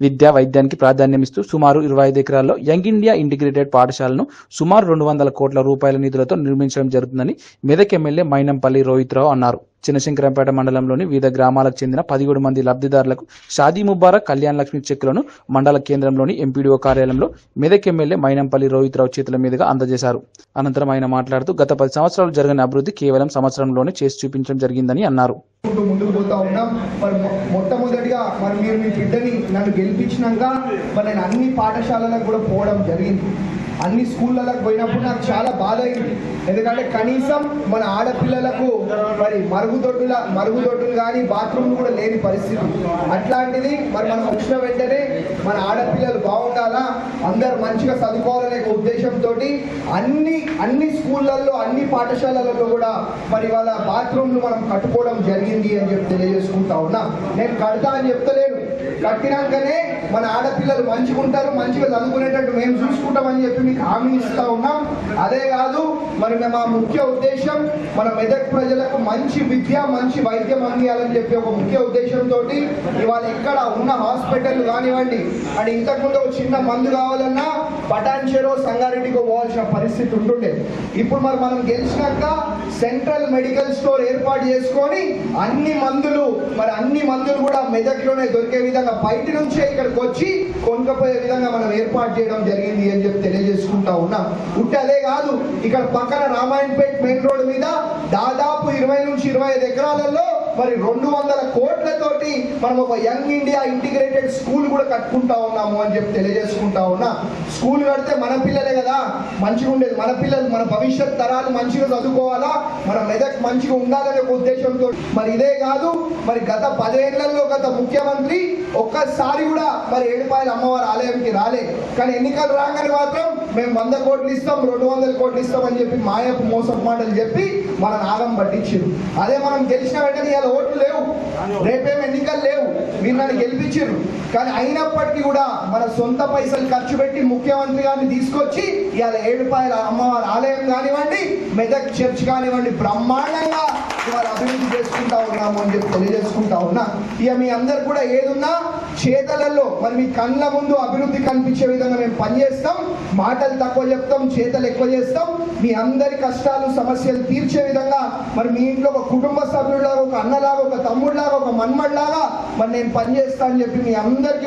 విద్య వైద్యానికి ప్రాధాన్యమిస్తూ సుమారు ఇరవై ఐదు ఎకరాల్లో యంగ్ ఇండియా ఇంటిగ్రేటెడ్ పాఠశాలను సుమారు రెండు వందల కోట్ల రూపాయల నిధులతో నిర్మించడం జరుగుతుందని మెదక్ ఎమ్మెల్యే మైనంపల్లి రోహిత్రావు అన్నారు. చిన్నశంకరంపేట మండలంలోని వివిధ గ్రామాలకు చెందిన పదిహేడు మంది లబ్ధిదారులకు షాదీ ముబారక్ కళ్యాణ్ లక్ష్మి చెక్కులను మండల కేంద్రంలోని ఎంపీడీఓ కార్యాలయంలో మెదక్ ఎమ్మెల్యే మైనంపల్లి రోహిత్రావు చేతుల మీదుగా అందజేశారు. అనంతరం ఆయన మాట్లాడుతూ గత పది సంవత్సరాలు జరిగిన అభివృద్ధి కేవలం సంవత్సరంలోనే చేసి చూపించడం జరిగిందని అన్నారు. ముందుకు పోతా ఉన్నాం. మరి మొట్టమొదటిగా మరి మీరు మీ బిడ్డని నన్ను గెలిపించినాక మరి నేను అన్ని పాఠశాలలకు కూడా పోవడం జరిగింది. అన్ని స్కూళ్ళకు పోయినప్పుడు నాకు చాలా బాధ అయింది. ఎందుకంటే కనీసం మన ఆడపిల్లలకు మరి మరుగుదొడ్డుల మరుగుదొడ్డులు కానీ బాత్రూమ్లు కూడా లేని పరిస్థితి. అట్లాంటిది మరి మనం వచ్చిన వెంటనే మన ఆడపిల్లలు బాగుండాలా? అందరు మంచిగా చదువుకోవాలనే ఒక ఉద్దేశంతో అన్ని అన్ని స్కూళ్ళల్లో అన్ని పాఠశాలలలో కూడా మరి వాళ్ళ బాత్రూమ్లు మనం కట్టుకోవడం జరిగింది అని చెప్పి తెలియజేసుకుంటా ఉన్నా. నేను కడతా అని చెప్తలేను. కట్టినాకనే మన ఆడపిల్లలు మంచిగా ఉంటారు మంచిగా చదువుకునేటట్టు మేము చూసుకుంటామని చెప్పి మీకు హామీ ఇస్తా ఉన్నాం. అదే కాదు మరి మా ముఖ్య ఉద్దేశం మన మెదక్ ప్రజలకు మంచి విద్య మంచి వైద్యం అందియాలని చెప్పి ఒక ముఖ్య ఉద్దేశంతో ఇవాళ ఇక్కడ ఉన్న హాస్పిటల్ కానివ్వండి అండ్ ఇంతకుముందు ఒక చిన్న మందు కావాలన్నా పటాన్చెరో సంగారెడ్డికి పోవాల్సిన పరిస్థితి ఉంటుండే. ఇప్పుడు మరి మనం గెలిచినాక సెంట్రల్ మెడికల్ స్టోర్ ఏర్పాటు చేసుకొని అన్ని మందులు మరి అన్ని మందులు కూడా మెదక్లోనే దొరికే విధంగా బయట నుంచే ఇక్కడికి వచ్చి కొనుకపోయే విధంగా మనం ఏర్పాటు చేయడం జరిగింది అని చెప్పి తెలియజేసుకుంటా ఉన్నాం. ఉట్టి అదే కాదు ఇక్కడ పక్కన రామాయణపేట్ మెయిన్ రోడ్ మీద దాదాపు ఇరవై నుంచి ఇరవై ఐదు ఎకరాలలో మరి రెండు వందల కోట్లతోటి మనం ఒక యంగ్ ఇండియా ఇంటిగ్రేటెడ్ స్కూల్ కూడా కట్టుకుంటా ఉన్నాము అని చెప్పి తెలియజేసుకుంటా ఉన్నా. స్కూల్ కడితే మన పిల్లలే కదా మంచిగా ఉండేది. మన పిల్లలు మన భవిష్యత్ తరాలు మంచిగా చదువుకోవాలా? మన మెదక్ మంచిగా ఉండాలనే ఒక ఉద్దేశంతో. మరి ఇదే కాదు మరి గత పదేళ్ళలో గత ముఖ్యమంత్రి ఒక్కసారి కూడా మరి ఏడుపాయల అమ్మవారి ఆలయంకి రాలే. కానీ ఎన్నికలు రాగానే మాత్రం మేము వంద కోట్లు ఇస్తాం రెండు వందల కోట్లు ఇస్తాం అని చెప్పి మాయపు మోసపు మాటలు చెప్పి మన నాగం పట్టించారు అదే మనం గెలిచిన వెంటనే ఇవాళ ఓట్లు లేవు. రేపేం ఎన్నికలు లేవు. మీరు నన్ను గెలిపించారు కానీ అయినప్పటికీ కూడా మన సొంత పైసలు ఖర్చు పెట్టి ముఖ్యమంత్రి గారిని తీసుకొచ్చి ఇవాళ ఏడుపాయల అమ్మవారి ఆలయం కానివ్వండి మెదక్ చర్చ్ కానివ్వండి బ్రహ్మాండంగా ఇవాళ అభివృద్ధి ఉన్నాము అని చెప్పి తెలియజేసుకుంటా ఉన్నా. ఇక మీ అందరు కూడా ఏదున్నా చేతలలో మరి మీ కళ్ళ ముందు అభివృద్ధి కనిపించే విధంగా మేము పనిచేస్తాం. మాటలు తక్కువ చెప్తాం చేతలు ఎక్కువ చేస్తాం. మీ అందరి కష్టాలు సమస్యలు తీర్చే విధంగా మరి మీ ఇంట్లో ఒక కుటుంబ సభ్యుడిలాగా ఒక అన్నలాగా ఒక తమ్ముడిలాగా ఒక మన్మడిలాగా మరి నేను పనిచేస్తా అని చెప్పి మీ అందరికీ